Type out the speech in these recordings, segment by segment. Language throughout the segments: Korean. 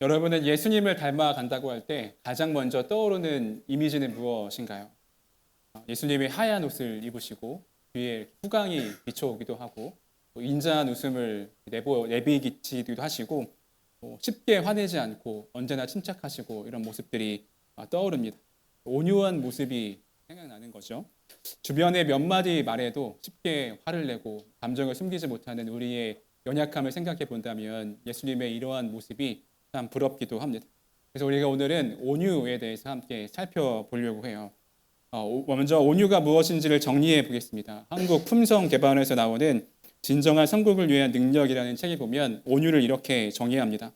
여러분은 예수님을 닮아간다고 할 때 가장 먼저 떠오르는 이미지는 무엇인가요? 어, 예수님이 하얀 옷을 입으시고 뒤에 후광이 비춰오기도 하고 또 인자한 웃음을 내보, 내비기치기도 하시고 또 쉽게 화내지 않고 언제나 침착하시고 이런 모습들이 어, 떠오릅니다. 온유한 모습이 생각나는 거죠. 주변의 몇 마디 말에도 쉽게 화를 내고 감정을 숨기지 못하는 우리의 연약함을 생각해 본다면 예수님의 이러한 모습이 참 부럽기도 합니다. 그래서 우리가 오늘은 온유에 대해서 함께 살펴보려고 해요. 어, 오- 먼저 온유가 무엇인지를 정리해 보겠습니다. 한국 품성 개발에서 나오는 진정한 성국을 위한 능력이라는 책에 보면 온유를 이렇게 정의합니다.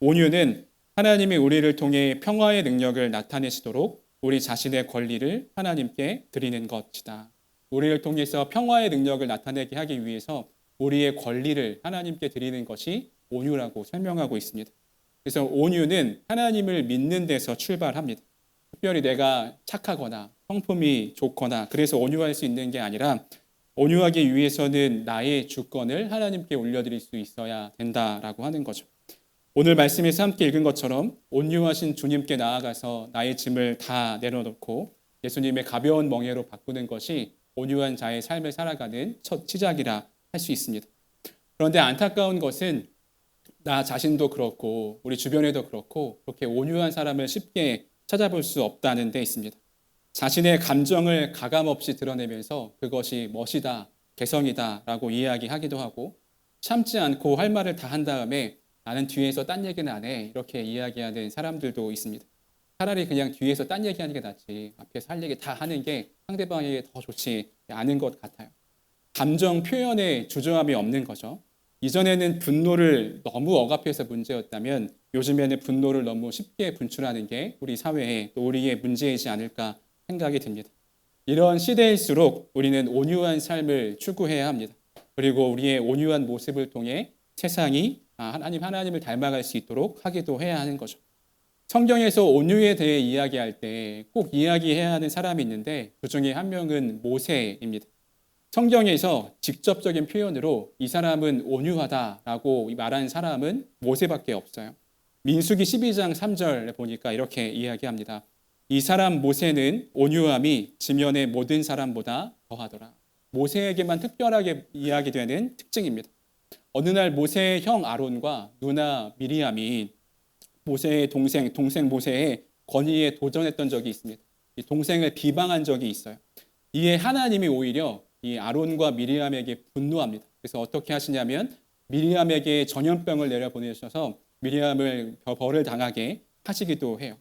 온유는 하나님이 우리를 통해 평화의 능력을 나타내시도록 우리 자신의 권리를 하나님께 드리는 것이다. 우리를 통해서 평화의 능력을 나타내게 하기 위해서 우리의 권리를 하나님께 드리는 것이 온유라고 설명하고 있습니다. 그래서 온유는 하나님을 믿는 데서 출발합니다. 특별히 내가 착하거나 성품이 좋거나 그래서 온유할 수 있는 게 아니라 온유하기 위해서는 나의 주권을 하나님께 올려드릴 수 있어야 된다라고 하는 거죠. 오늘 말씀에서 함께 읽은 것처럼 온유하신 주님께 나아가서 나의 짐을 다 내려놓고 예수님의 가벼운 멍에로 바꾸는 것이 온유한 자의 삶을 살아가는 첫 시작이라 할 수 있습니다. 그런데 안타까운 것은 나 자신도 그렇고 우리 주변에도 그렇고 그렇게 온유한 사람을 쉽게 찾아볼 수 없다는 데 있습니다. 자신의 감정을 가감없이 드러내면서 그것이 멋이다, 개성이다라고 이야기하기도 하고 참지 않고 할 말을 다 한 다음에 나는 뒤에서 딴 얘기는 안 해. 이렇게 이야기하는 사람들도 있습니다. 차라리 그냥 뒤에서 딴 얘기하는 게 낫지. 앞에서 할 얘기 다 하는 게 상대방에게 더 좋지 않은 것 같아요. 감정 표현에 주저함이 없는 거죠. 이전에는 분노를 너무 억압해서 문제였다면 요즘에는 분노를 너무 쉽게 분출하는 게 우리 사회에 또 우리의 문제이지 않을까 생각이 듭니다. 이런 시대일수록 우리는 온유한 삶을 추구해야 합니다. 그리고 우리의 온유한 모습을 통해 세상이 아, 하나님 하나님을 닮아갈 수 있도록 하기도 해야 하는 거죠. 성경에서 온유에 대해 이야기할 때 꼭 이야기해야 하는 사람이 있는데 그 중에 한 명은 모세입니다. 성경에서 직접적인 표현으로 이 사람은 온유하다라고 말한 사람은 모세밖에 없어요. 민수기 12장 3절에 보니까 이렇게 이야기합니다. 이 사람 모세는 온유함이 지면의 모든 사람보다 더하더라. 모세에게만 특별하게 이야기되는 특징입니다. 어느 날 모세의 형 아론과 누나 미리암이 모세의 동생 동생 모세의 권위에 도전했던 적이 있습니다. 이 동생을 비방한 적이 있어요. 이에 하나님이 오히려 이 아론과 미리암에게 분노합니다. 그래서 어떻게 하시냐면 미리암에게 전염병을 내려 보내셔서 미리암을 벌을 당하게 하시기도 해요.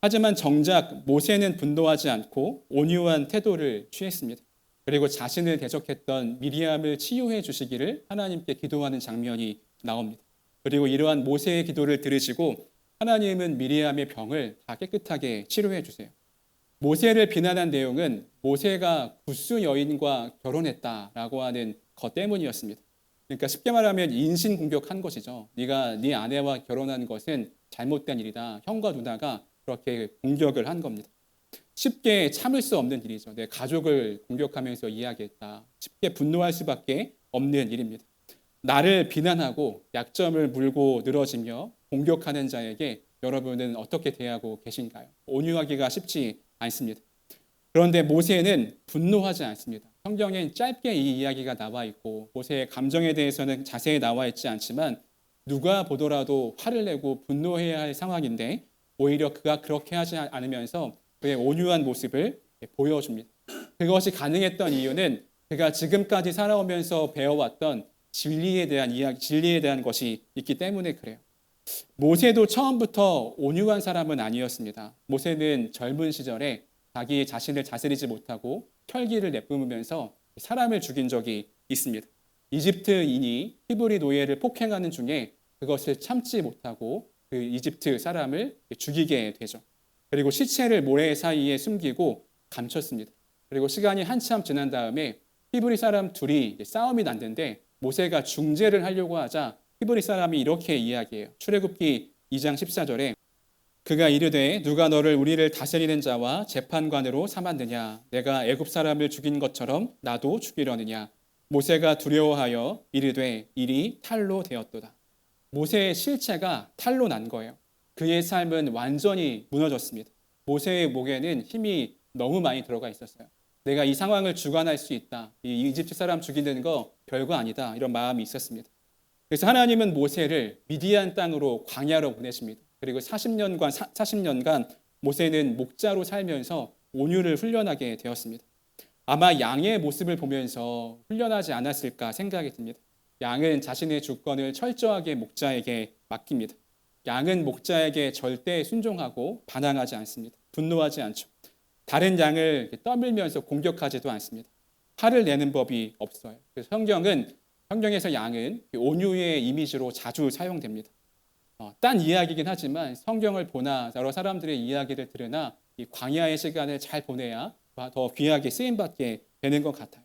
하지만 정작 모세는 분노하지 않고 온유한 태도를 취했습니다. 그리고 자신을 대적했던 미리암을 치유해 주시기를 하나님께 기도하는 장면이 나옵니다. 그리고 이러한 모세의 기도를 들으시고 하나님은 미리암의 병을 다 깨끗하게 치료해 주세요. 모세를 비난한 내용은 모세가 구스 여인과 결혼했다라고 하는 것 때문이었습니다. 그러니까 쉽게 말하면 인신 공격한 것이죠. 네가 네 아내와 결혼한 것은 잘못된 일이다. 형과 누나가 그렇게 공격을 한 겁니다. 쉽게 참을 수 없는 일이죠. 내 가족을 공격하면서 이야기했다. 쉽게 분노할 수밖에 없는 일입니다. 나를 비난하고 약점을 물고 늘어지며 공격하는 자에게 여러분은 어떻게 대하고 계신가요? 온유하기가 쉽지 않습니다. 그런데 모세는 분노하지 않습니다. 성경엔 짧게 이 이야기가 나와 있고 모세의 감정에 대해서는 자세히 나와 있지 않지만 누가 보더라도 화를 내고 분노해야 할 상황인데 오히려 그가 그렇게 하지 않으면서 그의 온유한 모습을 보여줍니다. 그것이 가능했던 이유는 그가 지금까지 살아오면서 배워왔던 진리에 대한 이야기, 진리에 대한 것이 있기 때문에 그래요. 모세도 처음부터 온유한 사람은 아니었습니다. 모세는 젊은 시절에 자기 자신을 다스리지 못하고 혈기를 내뿜으면서 사람을 죽인 적이 있습니다. 이집트인이 히브리 노예를 폭행하는 중에 그것을 참지 못하고 그 이집트 사람을 죽이게 되죠. 그리고 시체를 모래 사이에 숨기고 감췄습니다. 그리고 시간이 한참 지난 다음에 히브리 사람 둘이 싸움이 났는데 모세가 중재를 하려고 하자 히브리 사람이 이렇게 이야기해요. 출애굽기 2장 14절에 그가 이르되 누가 너를 우리를 다스리는 자와 재판관으로 삼았느냐 내가 애굽 사람을 죽인 것처럼 나도 죽이려느냐 모세가 두려워하여 이르되 일이 탈로 되었도다. 모세의 실체가 탈로 난 거예요. 그의 삶은 완전히 무너졌습니다. 모세의 목에는 힘이 너무 많이 들어가 있었어요. 내가 이 상황을 주관할 수 있다. 이 이집트 사람 죽이는 거 별거 아니다. 이런 마음이 있었습니다. 그래서 하나님은 모세를 미디안 땅으로 광야로 보내십니다. 그리고 40년간 40년간 모세는 목자로 살면서 온유를 훈련하게 되었습니다. 아마 양의 모습을 보면서 훈련하지 않았을까 생각이 듭니다. 양은 자신의 주권을 철저하게 목자에게 맡깁니다. 양은 목자에게 절대 순종하고 반항하지 않습니다. 분노하지 않죠. 다른 양을 떠밀면서 공격하지도 않습니다. 화를 내는 법이 없어요. 그래서 성경은 성경에서 양은 온유의 이미지로 자주 사용됩니다. 어, 딴 이야기긴 하지만 성경을 보나 여러 사람들의 이야기를 들으나 이 광야의 시간을 잘 보내야 더 귀하게 쓰임 받게 되는 것 같아요.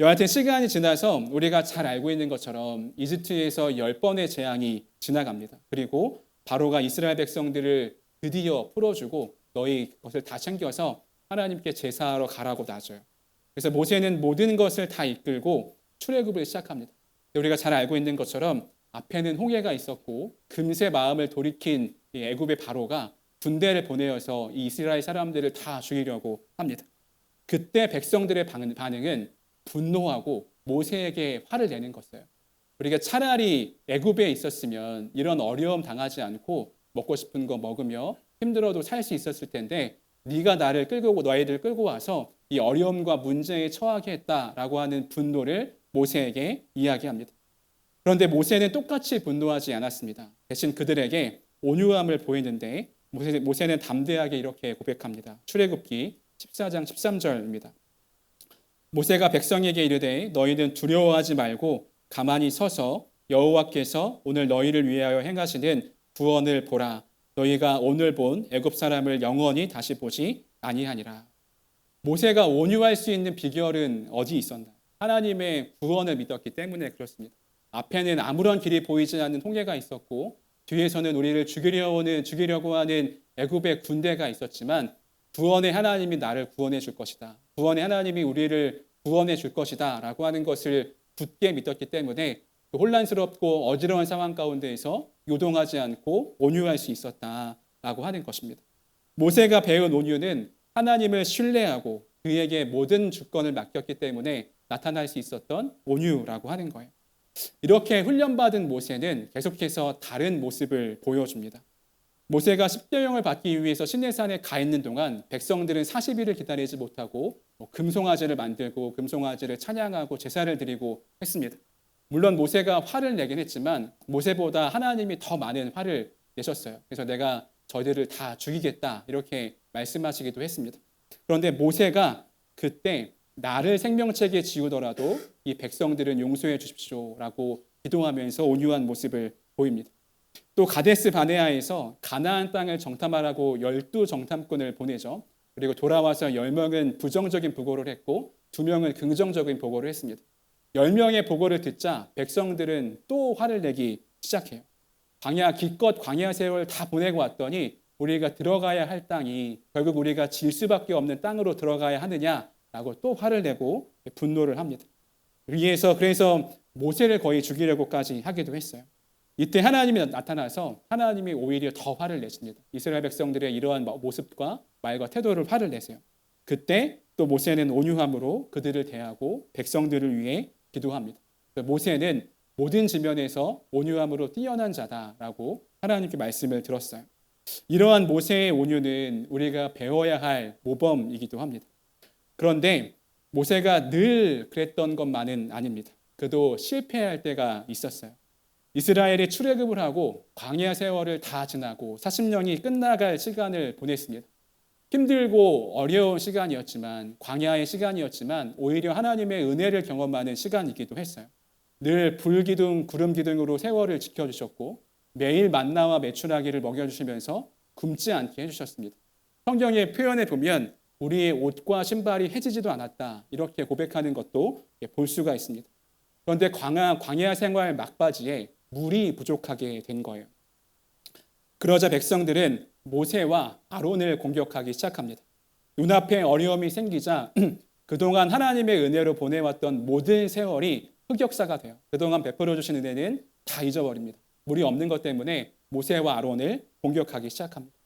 여하튼 시간이 지나서 우리가 잘 알고 있는 것처럼 이집트에서 열 번의 재앙이 지나갑니다. 그리고 바로가 이스라엘 백성들을 드디어 풀어주고 너희 것을 다 챙겨서 하나님께 제사하러 가라고 놔줘요. 그래서 모세는 모든 것을 다 이끌고 출애굽을 시작합니다. 우리가 잘 알고 있는 것처럼 앞에는 홍해가 있었고 금세 마음을 돌이킨 이 애굽의 바로가 군대를 보내어서 이 이스라엘 사람들을 다 죽이려고 합니다. 그때 백성들의 반응은 분노하고 모세에게 화를 내는 것이에요. 우리가 차라리 애굽에 있었으면 이런 어려움 당하지 않고 먹고 싶은 거 먹으며 힘들어도 살 수 있었을 텐데 네가 나를 끌고 너희들 끌고 와서 이 어려움과 문제에 처하게 했다라고 하는 분노를 모세에게 이야기합니다. 그런데 모세는 똑같이 분노하지 않았습니다. 대신 그들에게 온유함을 보이는데 모세, 는 담대하게 이렇게 고백합니다. 출애굽기 14장 13절입니다. 모세가 백성에게 이르되 너희는 두려워하지 말고 가만히 서서 여호와께서 오늘 너희를 위하여 행하시는 구원을 보라. 너희가 오늘 본 애굽 사람을 영원히 다시 보지 아니하니라. 모세가 온유할 수 있는 비결은 어디 있었나? 하나님의 구원을 믿었기 때문에 그렇습니다. 앞에는 아무런 길이 보이지 않는 홍해가 있었고 뒤에서는 우리를 죽이려 는 죽이려고 하는 애굽의 군대가 있었지만 구원의 하나님이 나를 구원해 줄 것이다. 구원의 하나님이 우리를 구원해 줄 것이다라고 하는 것을 굳게 믿었기 때문에 그 혼란스럽고 어지러운 상황 가운데에서 요동하지 않고 온유할 수 있었다라고 하는 것입니다. 모세가 배운 온유는 하나님을 신뢰하고 그에게 모든 주권을 맡겼기 때문에 나타날 수 있었던 온유라고 하는 거예요. 이렇게 훈련받은 모세는 계속해서 다른 모습을 보여줍니다. 모세가 십계명을 받기 위해서 시내산에 가 있는 동안 백성들은 40일을 기다리지 못하고 뭐 금송아지를 만들고 금송아지를 찬양하고 제사를 드리고 했습니다. 물론 모세가 화를 내긴 했지만 모세보다 하나님이 더 많은 화를 내셨어요. 그래서 내가 저들을 다 죽이겠다 이렇게 말씀하시기도 했습니다. 그런데 모세가 그때 나를 생명책에 지우더라도 이 백성들은 용서해 주십시오라고 기도하면서 온유한 모습을 보입니다. 또 가데스 바네아에서 가나안 땅을 정탐하라고 열두 정탐꾼을 보내죠. 그리고 돌아와서 열명은 부정적인 보고를 했고 두 명은 긍정적인 보고를 했습니다. 열명의 보고를 듣자 백성들은 또 화를 내기 시작해요. 광야 기껏 광야 세월 다 보내고 왔더니 우리가 들어가야 할 땅이 결국 우리가 질 수밖에 없는 땅으로 들어가야 하느냐 라고 또 화를 내고 분노를 합니다. 위에서 그래서 모세를 거의 죽이려고까지 하기도 했어요. 이때 하나님이 나타나서 하나님이 오히려 더 화를 내십니다. 이스라엘 백성들의 이러한 모습과 말과 태도를 화를 내세요. 그때 또 모세는 온유함으로 그들을 대하고 백성들을 위해 기도합니다. 모세는 모든 지면에서 온유함으로 뛰어난 자다라고 하나님께 말씀을 들었어요. 이러한 모세의 온유는 우리가 배워야 할 모범이기도 합니다. 그런데 모세가 늘 그랬던 것만은 아닙니다. 그도 실패할 때가 있었어요. 이스라엘이 출애굽을 하고 광야 세월을 다 지나고 40년이 끝나갈 시간을 보냈습니다. 힘들고 어려운 시간이었지만 광야의 시간이었지만 오히려 하나님의 은혜를 경험하는 시간이기도 했어요. 늘 불기둥 구름 기둥으로 세월을 지켜주셨고 매일 만나와 메추라기를 먹여주시면서 굶지 않게 해주셨습니다. 성경의 표현에 보면 우리의 옷과 신발이 해지지도 않았다 이렇게 고백하는 것도 볼 수가 있습니다. 그런데 광야, 광야 생활 막바지에 물이 부족하게 된 거예요. 그러자 백성들은 모세와 아론을 공격하기 시작합니다. 눈앞에 어려움이 생기자 그동안 하나님의 은혜로 보내왔던 모든 세월이 흑역사가 돼요. 그동안 베풀어 주신 은혜는 다 잊어버립니다. 물이 없는 것 때문에 모세와 아론을 공격하기 시작합니다.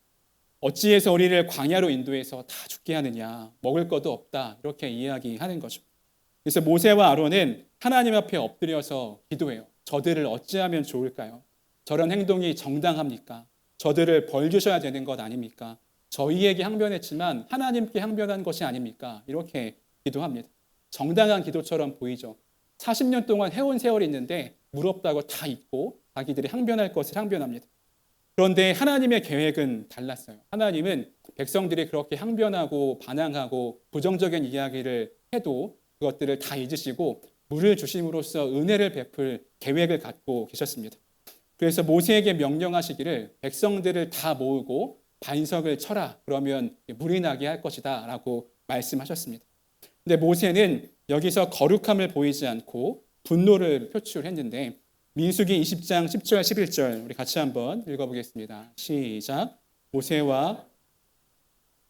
어찌해서 우리를 광야로 인도해서 다 죽게 하느냐? 먹을 것도 없다. 이렇게 이야기하는 거죠. 그래서 모세와 아론은 하나님 앞에 엎드려서 기도해요. 저들을 어찌하면 좋을까요? 저런 행동이 정당합니까? 저들을 벌 주셔야 되는 것 아닙니까? 저희에게 항변했지만 하나님께 항변한 것이 아닙니까? 이렇게 기도합니다. 정당한 기도처럼 보이죠. 40년 동안 해온 세월이 있는데 물 없다고 다 잊고 자기들이 항변할 것을 항변합니다. 그런데 하나님의 계획은 달랐어요. 하나님은 백성들이 그렇게 항변하고 반항하고 부정적인 이야기를 해도 그것들을 다 잊으시고 물을 주심으로써 은혜를 베풀 계획을 갖고 계셨습니다. 그래서 모세에게 명령하시기를 백성들을 다 모으고 반석을 쳐라. 그러면 물이 나게 할 것이다. 라고 말씀하셨습니다. 근데 모세는 여기서 거룩함을 보이지 않고 분노를 표출했는데 민수기 20장 10절 11절 우리 같이 한번 읽어보겠습니다. 시작. 모세와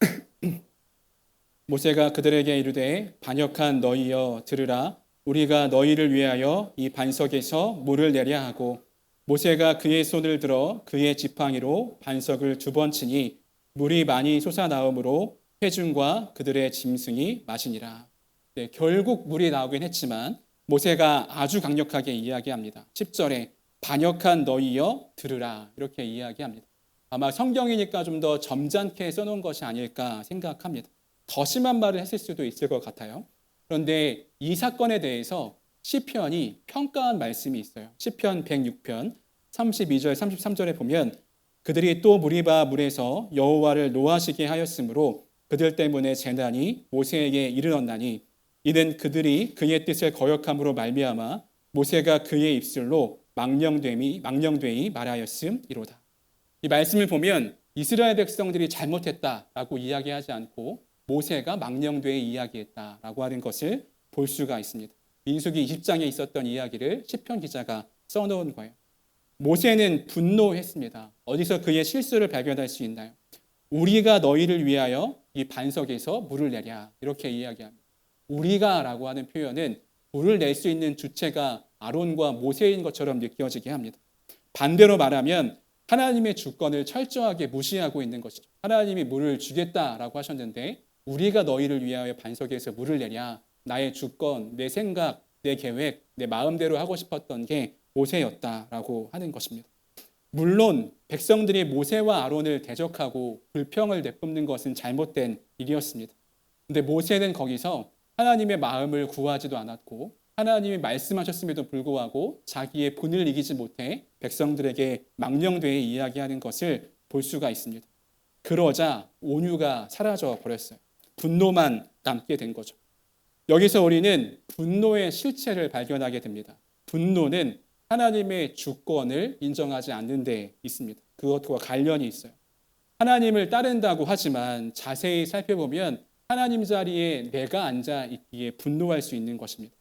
모세가 그들에게 이르되 반역한 너희여 들으라 우리가 너희를 위하여 이 반석에서 물을 내려 하고 모세가 그의 손을 들어 그의 지팡이로 반석을 두 번 치니 물이 많이 솟아나오므로 회중과 그들의 짐승이 마시니라. 네, 결국 물이 나오긴 했지만 모세가 아주 강력하게 이야기합니다. 10절에 반역한 너희여 들으라 이렇게 이야기합니다. 아마 성경이니까 좀 더 점잖게 써놓은 것이 아닐까 생각합니다. 더 심한 말을 했을 수도 있을 것 같아요. 그런데 이 사건에 대해서 시편이 평가한 말씀이 있어요. 시편 106편 32절 33절에 보면 그들이 또 무리바 물에서 여호와를 노하시게 하였으므로 그들 때문에 재난이 모세에게 이르렀나니 이는 그들이 그의 뜻을 거역함으로 말미암아 모세가 그의 입술로 망령됨이 망령되이 말하였음이로다. 이 말씀을 보면 이스라엘 백성들이 잘못했다라고 이야기하지 않고 모세가 망령되이 이야기했다라고 하는 것을 볼 수가 있습니다. 민수기 20장에 있었던 이야기를 시편 기자가 써놓은 거예요. 모세는 분노했습니다. 어디서 그의 실수를 발견할 수 있나요? 우리가 너희를 위하여 이 반석에서 물을 내랴 이렇게 이야기합니다. 우리가라고 하는 표현은 물을 낼 수 있는 주체가 아론과 모세인 것처럼 느껴지게 합니다. 반대로 말하면 하나님의 주권을 철저하게 무시하고 있는 것이죠. 하나님이 물을 주겠다라고 하셨는데 우리가 너희를 위하여 반석에서 물을 내랴 나의 주권, 내 생각, 내 계획, 내 마음대로 하고 싶었던 게 모세였다라고 하는 것입니다. 물론 백성들이 모세와 아론을 대적하고 불평을 내뿜는 것은 잘못된 일이었습니다. 근데 모세는 거기서 하나님의 마음을 구하지도 않았고 하나님이 말씀하셨음에도 불구하고 자기의 분을 이기지 못해 백성들에게 망령되이 이야기하는 것을 볼 수가 있습니다. 그러자 온유가 사라져 버렸어요. 분노만 남게 된 거죠. 여기서 우리는 분노의 실체를 발견하게 됩니다. 분노는 하나님의 주권을 인정하지 않는 데 있습니다. 그것과 관련이 있어요. 하나님을 따른다고 하지만 자세히 살펴보면 하나님 자리에 내가 앉아 있기에 분노할 수 있는 것입니다.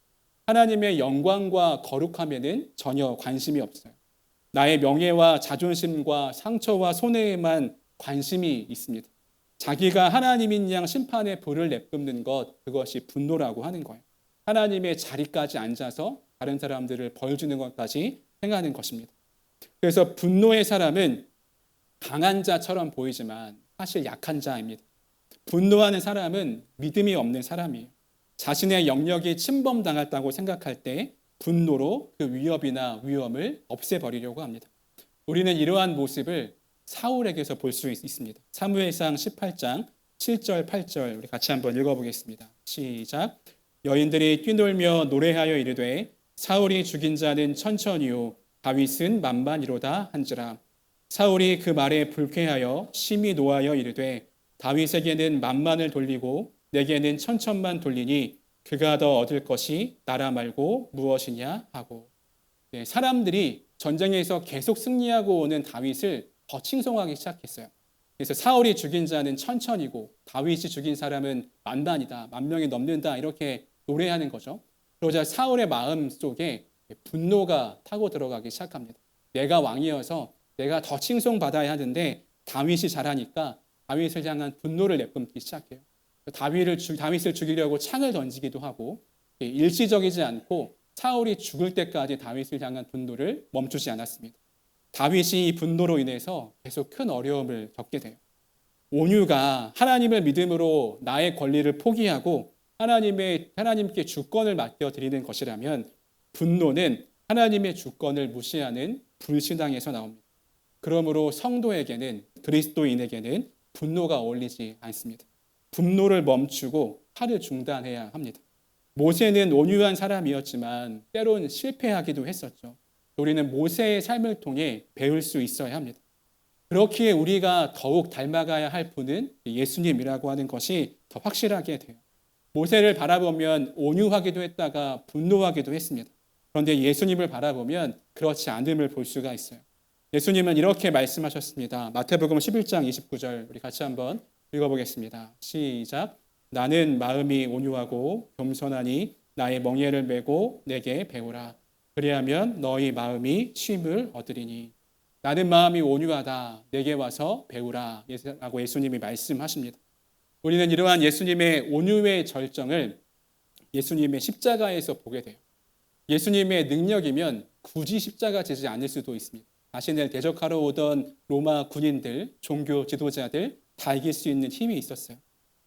하나님의 영광과 거룩함에는 전혀 관심이 없어요. 나의 명예와 자존심과 상처와 손해에만 관심이 있습니다. 자기가 하나님인 양 심판의 불을 내뿜는 것 그것이 분노라고 하는 거예요. 하나님의 자리까지 앉아서 다른 사람들을 벌 주는 것까지 행하는 것입니다. 그래서 분노의 사람은 강한 자처럼 보이지만 사실 약한 자입니다. 분노하는 사람은 믿음이 없는 사람이에요. 자신의 영역이 침범당했다고 생각할 때 분노로 그 위협이나 위험을 없애버리려고 합니다. 우리는 이러한 모습을 사울에게서 볼 수 있습니다. 사무엘상 18장 7절 8절 우리 같이 한번 읽어보겠습니다. 시작. 여인들이 뛰놀며 노래하여 이르되 사울이 죽인 자는 천천히요 다윗은 만만이로다 한지라 사울이 그 말에 불쾌하여 심히 노하여 이르되 다윗에게는 만만을 돌리고 내게는 천천만 돌리니 그가 더 얻을 것이 나라 말고 무엇이냐 하고 네, 사람들이 전쟁에서 계속 승리하고 오는 다윗을 더 칭송하기 시작했어요. 그래서 사울이 죽인 자는 천천이고 다윗이 죽인 사람은 만단이다, 만 명이 넘는다 이렇게 노래하는 거죠. 그러자 사울의 마음 속에 분노가 타고 들어가기 시작합니다. 내가 왕이어서 내가 더 칭송받아야 하는데 다윗이 잘하니까 다윗을 향한 분노를 내뿜기 시작해요. 다윗을, 다윗을 죽이려고 창을 던지기도 하고 일시적이지 않고 사울이 죽을 때까지 다윗을 향한 분노를 멈추지 않았습니다. 다윗이 이 분노로 인해서 계속 큰 어려움을 겪게 돼요. 온유가 하나님을 믿음으로 나의 권리를 포기하고 하나님의 하나님께 주권을 맡겨 드리는 것이라면 분노는 하나님의 주권을 무시하는 불신앙에서 나옵니다. 그러므로 성도에게는 그리스도인에게는 분노가 어울리지 않습니다. 분노를 멈추고 화를 중단해야 합니다. 모세는 온유한 사람이었지만 때론 실패하기도 했었죠. 우리는 모세의 삶을 통해 배울 수 있어야 합니다. 그렇기에 우리가 더욱 닮아가야 할 분은 예수님이라고 하는 것이 더 확실하게 돼요. 모세를 바라보면 온유하기도 했다가 분노하기도 했습니다. 그런데 예수님을 바라보면 그렇지 않음을 볼 수가 있어요. 예수님은 이렇게 말씀하셨습니다. 마태복음 11장 29절 우리 같이 한번 읽어보겠습니다. 시작. 나는 마음이 온유하고 겸손하니 나의 멍에를 메고 내게 배우라. 그리하면 너희 마음이 쉼을 얻으리니. 나는 마음이 온유하다. 내게 와서 배우라. 라고 예수님이 말씀하십니다. 우리는 이러한 예수님의 온유의 절정을 예수님의 십자가에서 보게 돼요. 예수님의 능력이면 굳이 십자가 지지 않을 수도 있습니다. 자신을 대적하러 오던 로마 군인들, 종교 지도자들 다 이길 수 있는 힘이 있었어요.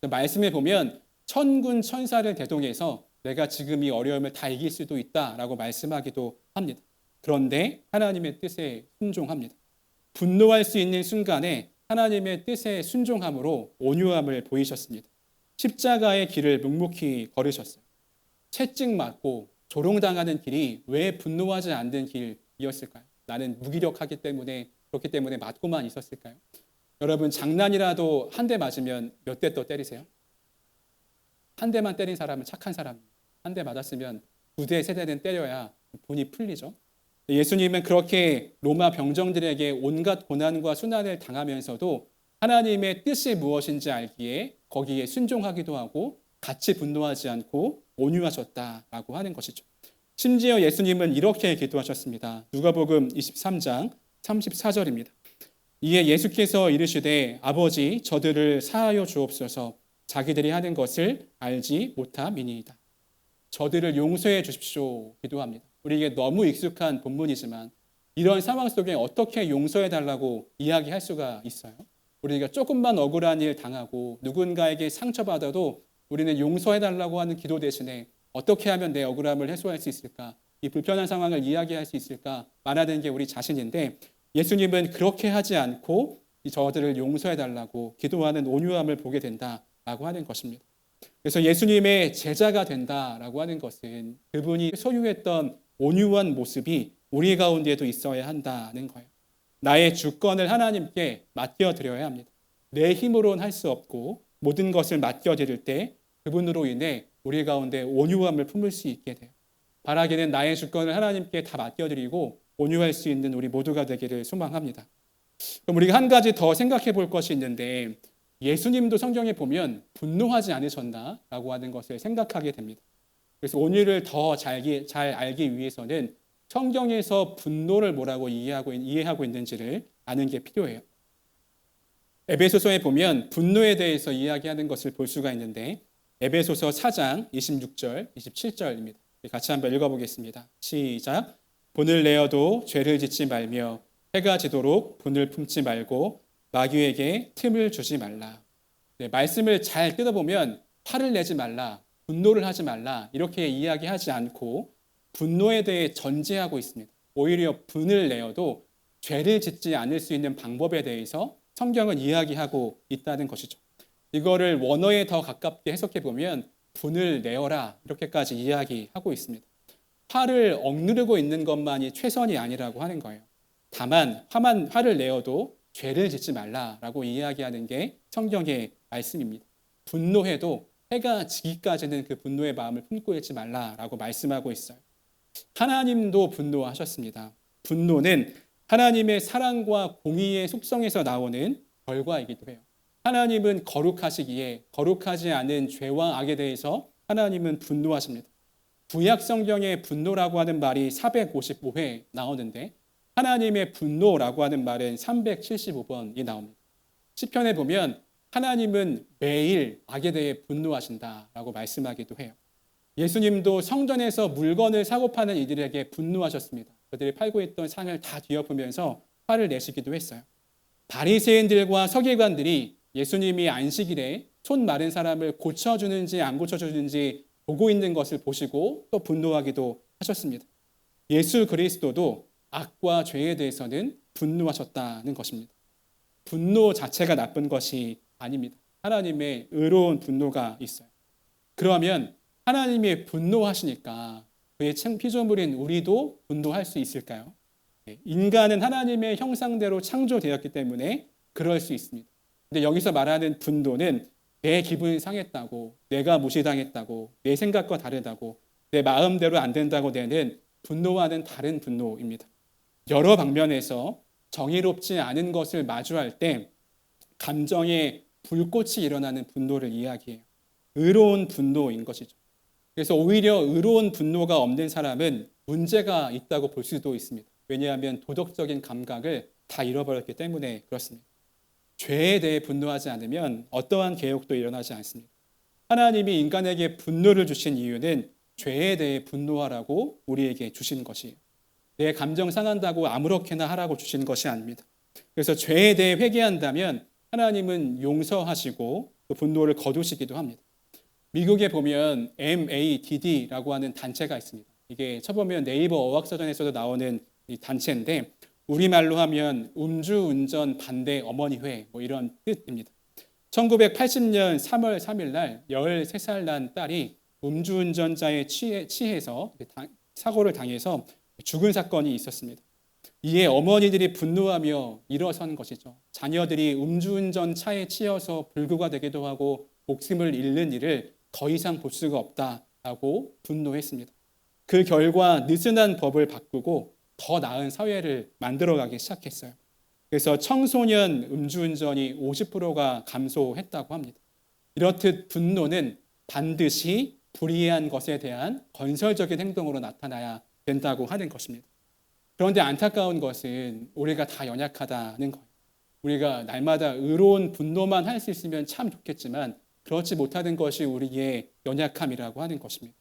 말씀에 보면 천군 천사를 대동해서 내가 지금 이 어려움을 다 이길 수도 있다라고 말씀하기도 합니다. 그런데 하나님의 뜻에 순종합니다. 분노할 수 있는 순간에 하나님의 뜻에 순종함으로 온유함을 보이셨습니다. 십자가의 길을 묵묵히 걸으셨어요. 채찍 맞고 조롱당하는 길이 왜 분노하지 않는 길이었을까요? 나는 무기력하기 때문에 그렇기 때문에 맞고만 있었을까요? 여러분 장난이라도 한 대 맞으면 몇 대 또 때리세요? 한 대만 때린 사람은 착한 사람. 한대 맞았으면 두 대, 세 대는 때려야 본이 풀리죠. 예수님은 그렇게 로마 병정들에게 온갖 고난과 순환을 당하면서도 하나님의 뜻이 무엇인지 알기에 거기에 순종하기도 하고 같이 분노하지 않고 온유하셨다라고 하는 것이죠. 심지어 예수님은 이렇게 기도하셨습니다. 누가복음 23장 34절입니다. 이에 예수께서 이르시되 아버지 저들을 사하여 주옵소서 자기들이 하는 것을 알지 못함이니이다. 저들을 용서해 주십시오 기도합니다. 우리에게 너무 익숙한 본문이지만 이런 상황 속에 어떻게 용서해 달라고 이야기할 수가 있어요? 우리가 조금만 억울한 일 당하고 누군가에게 상처받아도 우리는 용서해 달라고 하는 기도 대신에 어떻게 하면 내 억울함을 해소할 수 있을까? 이 불편한 상황을 이야기할 수 있을까? 말하는 게 우리 자신인데 예수님은 그렇게 하지 않고 저들을 용서해 달라고 기도하는 온유함을 보게 된다라고 하는 것입니다. 그래서 예수님의 제자가 된다라고 하는 것은 그분이 소유했던 온유한 모습이 우리 가운데도 있어야 한다는 거예요. 나의 주권을 하나님께 맡겨드려야 합니다. 내 힘으로는 할 수 없고 모든 것을 맡겨드릴 때 그분으로 인해 우리 가운데 온유함을 품을 수 있게 돼요. 바라기는 나의 주권을 하나님께 다 맡겨드리고 온유할 수 있는 우리 모두가 되기를 소망합니다. 그럼 우리가 한 가지 더 생각해 볼 것이 있는데 예수님도 성경에 보면 분노하지 않으셨나라고 하는 것을 생각하게 됩니다. 그래서 온유를 더잘 알기 위해서는 성경에서 분노를 뭐라고 이해하고, 이해하고 있는지를 아는 게 필요해요. 에베소서에 보면 분노에 대해서 이야기하는 것을 볼 수가 있는데 에베소서 4장 26절, 27절입니다. 같이 한번 읽어보겠습니다. 시작. 분을 내어도 죄를 짓지 말며 해가 지도록 분을 품지 말고 마귀에게 틈을 주지 말라. 네, 말씀을 잘 뜯어보면 화를 내지 말라, 분노를 하지 말라 이렇게 이야기하지 않고 분노에 대해 전제하고 있습니다. 오히려 분을 내어도 죄를 짓지 않을 수 있는 방법에 대해서 성경은 이야기하고 있다는 것이죠. 이거를 원어에 더 가깝게 해석해 보면 분을 내어라 이렇게까지 이야기하고 있습니다. 화를 억누르고 있는 것만이 최선이 아니라고 하는 거예요. 다만 화만 화를 내어도 죄를 짓지 말라라고 이야기하는 게 성경의 말씀입니다. 분노해도 해가 지기까지는 그 분노의 마음을 품고 있지 말라라고 말씀하고 있어요. 하나님도 분노하셨습니다. 분노는 하나님의 사랑과 공의의 속성에서 나오는 결과이기도 해요. 하나님은 거룩하시기에 거룩하지 않은 죄와 악에 대해서 하나님은 분노하십니다. 구약 성경에 분노라고 하는 말이 455회 나오는데 하나님의 분노라고 하는 말은 375번이 나옵니다. 시편에 보면 하나님은 매일 악에 대해 분노하신다라고 말씀하기도 해요. 예수님도 성전에서 물건을 사고 파는 이들에게 분노하셨습니다. 그들이 팔고 있던 상을 다 뒤엎으면서 화를 내시기도 했어요. 바리새인들과 서기관들이 예수님이 안식일에 손 마른 사람을 고쳐주는지 안 고쳐주는지 보고 있는 것을 보시고 또 분노하기도 하셨습니다. 예수 그리스도도 악과 죄에 대해서는 분노하셨다는 것입니다. 분노 자체가 나쁜 것이 아닙니다. 하나님의 의로운 분노가 있어요. 그러면 하나님이 분노하시니까 그의 피조물인 우리도 분노할 수 있을까요? 네, 인간은 하나님의 형상대로 창조되었기 때문에 그럴 수 있습니다. 근데 여기서 말하는 분노는 내 기분이 상했다고, 내가 무시당했다고, 내 생각과 다르다고, 내 마음대로 안 된다고 되는 분노와는 다른 분노입니다. 여러 방면에서 정의롭지 않은 것을 마주할 때 감정의 불꽃이 일어나는 분노를 이야기해요. 의로운 분노인 것이죠. 그래서 오히려 의로운 분노가 없는 사람은 문제가 있다고 볼 수도 있습니다. 왜냐하면 도덕적인 감각을 다 잃어버렸기 때문에 그렇습니다. 죄에 대해 분노하지 않으면 어떠한 개혁도 일어나지 않습니다. 하나님이 인간에게 분노를 주신 이유는 죄에 대해 분노하라고 우리에게 주신 것이에요. 내 감정 상한다고 아무렇게나 하라고 주신 것이 아닙니다. 그래서 죄에 대해 회개한다면 하나님은 용서하시고 또 분노를 거두시기도 합니다. 미국에 보면 MADD라고 하는 단체가 있습니다. 이게 쳐보면 네이버 어학사전에서도 나오는 이 단체인데 우리말로 하면 음주운전 반대 어머니회 뭐 이런 뜻입니다. 1980년 3월 3일 날 13살 난 딸이 음주운전자에 취해, 취해 서 사고를 당해서 죽은 사건이 있었습니다. 이에 어머니들이 분노하며 일어선 것이죠. 자녀들이 음주운전 차에 치여서 불구가 되기도 하고 목숨을 잃는 일을 더 이상 볼 수가 없다라고 분노했습니다. 그 결과 느슨한 법을 바꾸고 더 나은 사회를 만들어가기 시작했어요. 그래서 청소년 음주운전이 50%가 감소했다고 합니다. 이렇듯 분노는 반드시 불이한 것에 대한 건설적인 행동으로 나타나야 된다고 하는 것입니다. 그런데 안타까운 것은 우리가 다 연약하다는 거예요. 우리가 날마다 의로운 분노만 할 수 있으면 참 좋겠지만 그렇지 못하는 것이 우리의 연약함이라고 하는 것입니다.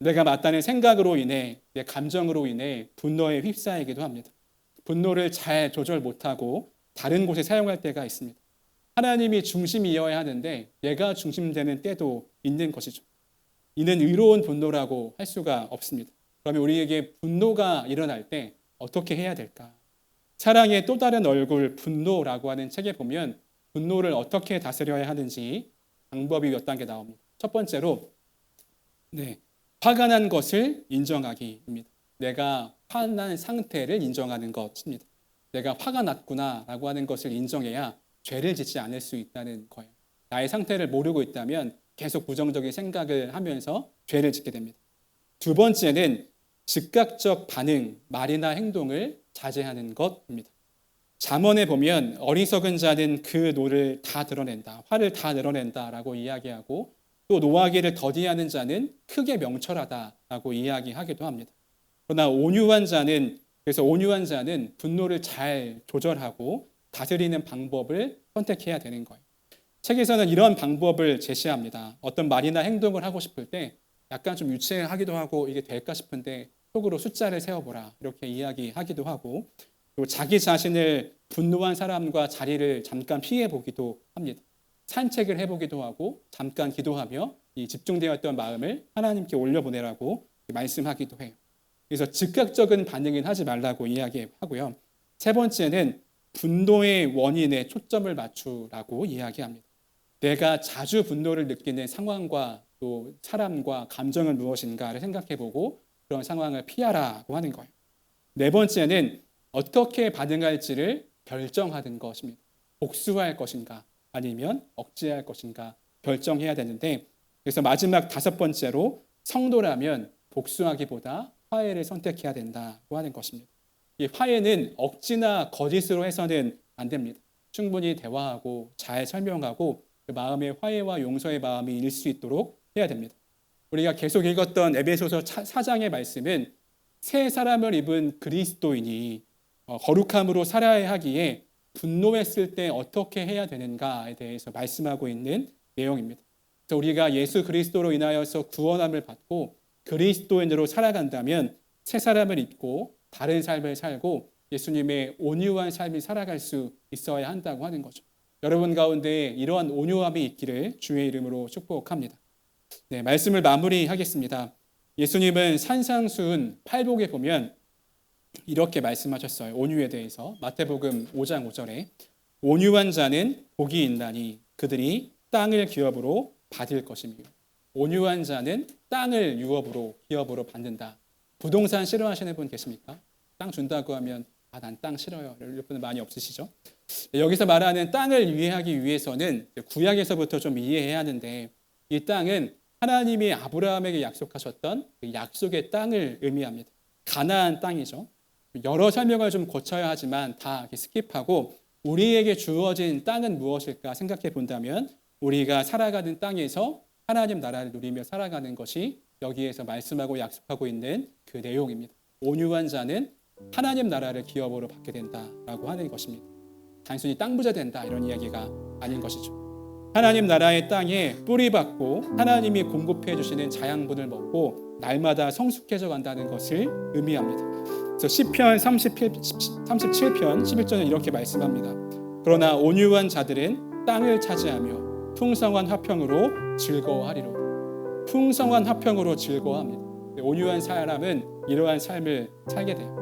내가 맞다는 생각으로 인해 내 감정으로 인해 분노에 휩싸이기도 합니다. 분노를 잘 조절 못하고 다른 곳에 사용할 때가 있습니다. 하나님이 중심이어야 하는데 내가 중심되는 때도 있는 것이죠. 이는 의로운 분노라고 할 수가 없습니다. 그러면 우리에게 분노가 일어날 때 어떻게 해야 될까? 사랑의 또 다른 얼굴 분노라고 하는 책에 보면 분노를 어떻게 다스려야 하는지 방법이 몇 단계 나옵니다. 첫 번째로 네, 화가 난 것을 인정하기입니다. 내가 화난 상태를 인정하는 것입니다. 내가 화가 났구나라고 하는 것을 인정해야 죄를 짓지 않을 수 있다는 거예요. 나의 상태를 모르고 있다면 계속 부정적인 생각을 하면서 죄를 짓게 됩니다. 두 번째는 즉각적 반응, 말이나 행동을 자제하는 것입니다. 잠언에 보면 어리석은 자는 그 노를 다 드러낸다, 화를 다 드러낸다라고 이야기하고 또 노하기를 더디하는 자는 크게 명철하다라고 이야기하기도 합니다. 그러나 온유한 자는 그래서 온유한 자는 분노를 잘 조절하고 다스리는 방법을 선택해야 되는 거예요. 책에서는 이런 방법을 제시합니다. 어떤 말이나 행동을 하고 싶을 때 약간 좀 유치하기도 하고 이게 될까 싶은데 속으로 숫자를 세어보라 이렇게 이야기하기도 하고 또 자기 자신을 분노한 사람과 자리를 잠깐 피해 보기도 합니다. 산책을 해보기도 하고 잠깐 기도하며 이 집중되었던 마음을 하나님께 올려보내라고 말씀하기도 해요. 그래서 즉각적인 반응은 하지 말라고 이야기하고요. 세 번째는 분노의 원인에 초점을 맞추라고 이야기합니다. 내가 자주 분노를 느끼는 상황과 또 사람과 감정은 무엇인가를 생각해보고 그런 상황을 피하라고 하는 거예요. 네 번째는 어떻게 반응할지를 결정하는 것입니다. 복수할 것인가, 아니면 억제할 것인가 결정해야 되는데 그래서 마지막 다섯 번째로 성도라면 복수하기보다 화해를 선택해야 된다고 하는 것입니다. 이 화해는 억지나 거짓으로 해서는 안 됩니다. 충분히 대화하고 잘 설명하고 그 마음의 화해와 용서의 마음이 일 수 있도록 해야 됩니다. 우리가 계속 읽었던 에베소서 4장의 말씀은 새 사람을 입은 그리스도인이 어, 거룩함으로 살아야 하기에 분노했을 때 어떻게 해야 되는가에 대해서 말씀하고 있는 내용입니다. 그래서 우리가 예수 그리스도로 인하여서 구원함을 받고 그리스도인으로 살아간다면 새 사람을 입고 다른 삶을 살고 예수님의 온유한 삶이 살아갈 수 있어야 한다고 하는 거죠. 여러분 가운데 이러한 온유함이 있기를 주의 이름으로 축복합니다. 네, 말씀을 마무리하겠습니다. 예수님은 산상수훈 팔복에 보면 이렇게 말씀하셨어요. 온유에 대해서 마태복음 5장 5절에 온유한 자는 복이 있나니 그들이 땅을 기업으로 받을 것이며 온유한 자는 땅을 유업으로 기업으로 받는다. 부동산 싫어하시는 분 계십니까? 땅 준다고 하면 아, 난 땅 싫어요. 이런 분은 많이 없으시죠? 여기서 말하는 땅을 이해하기 위해서는 구약에서부터 좀 이해해야 하는데 이 땅은 하나님이 아브라함에게 약속하셨던 그 약속의 땅을 의미합니다. 가나안 땅이죠. 여러 설명을 좀 거쳐야 하지만 다 스킵하고 우리에게 주어진 땅은 무엇일까 생각해 본다면 우리가 살아가는 땅에서 하나님 나라를 누리며 살아가는 것이 여기에서 말씀하고 약속하고 있는 그 내용입니다. 온유한 자는 하나님 나라를 기업으로 받게 된다라고 하는 것입니다. 단순히 땅 부자 된다 이런 이야기가 아닌 것이죠. 하나님 나라의 땅에 뿌리 박고 하나님이 공급해 주시는 자양분을 먹고 날마다 성숙해져 간다는 것을 의미합니다. 그래서 시편 37, 37편 11절은 이렇게 말씀합니다. 그러나 온유한 자들은 땅을 차지하며 풍성한 화평으로 즐거워하리로. 풍성한 화평으로 즐거워합니다. 온유한 사람은 이러한 삶을 살게 돼요.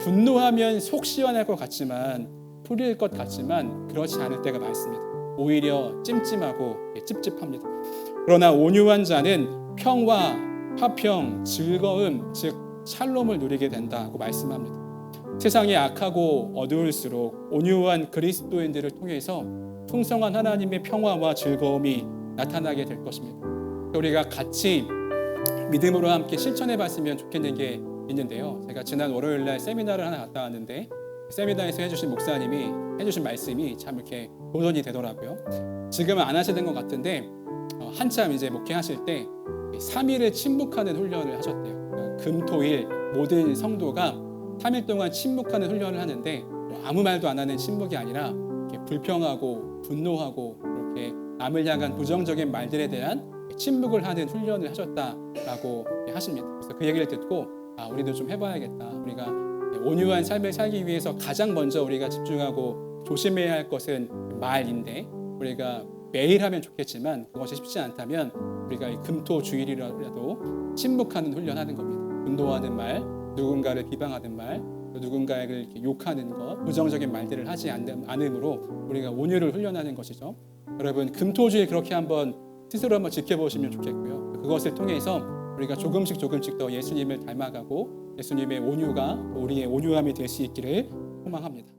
분노하면 속 시원할 것 같지만 풀릴 것 같지만 그렇지 않을 때가 많습니다. 오히려 찜찜하고 찝찝합니다. 그러나 온유한 자는 평화, 화평, 즐거움, 즉 샬롬을 누리게 된다고 말씀합니다. 세상이 악하고 어두울수록 온유한 그리스도인들을 통해서 풍성한 하나님의 평화와 즐거움이 나타나게 될 것입니다. 우리가 같이 믿음으로 함께 실천해 봤으면 좋겠는 게 있는데요. 제가 지난 월요일 날 세미나를 하나 갔다 왔는데 세미나에서 해주신 목사님이 해주신 말씀이 참 이렇게 도전이 되더라고요. 지금은 안 하시는 것 같은데 어, 한참 이제 목회하실 때 3일을 침묵하는 훈련을 하셨대요. 금토일 모든 성도가 3일 동안 침묵하는 훈련을 하는데 뭐 아무 말도 안 하는 침묵이 아니라 불평하고 분노하고 이렇게 남을 향한 부정적인 말들에 대한 침묵을 하는 훈련을 하셨다라고 하십니다. 그래서 그 얘기를 듣고 아 우리도 좀 해봐야겠다. 우리가 온유한 삶을 살기 위해서 가장 먼저 우리가 집중하고 조심해야 할 것은 말인데 우리가 매일 하면 좋겠지만 그것이 쉽지 않다면 우리가 이 금토 주일이라도 침묵하는 훈련하는 겁니다. 분노하는 말, 누군가를 비방하는 말, 이렇게 욕하는 것, 부정적인 말들을 하지 않음으로 우리가 온유를 훈련하는 것이죠. 여러분 금토주일 그렇게 한번 스스로 한번 지켜보시면 좋겠고요. 그것을 통해서 우리가 조금씩 조금씩 더 예수님을 닮아가고 예수님의 온유가 우리의 온유함이 될 수 있기를 소망합니다.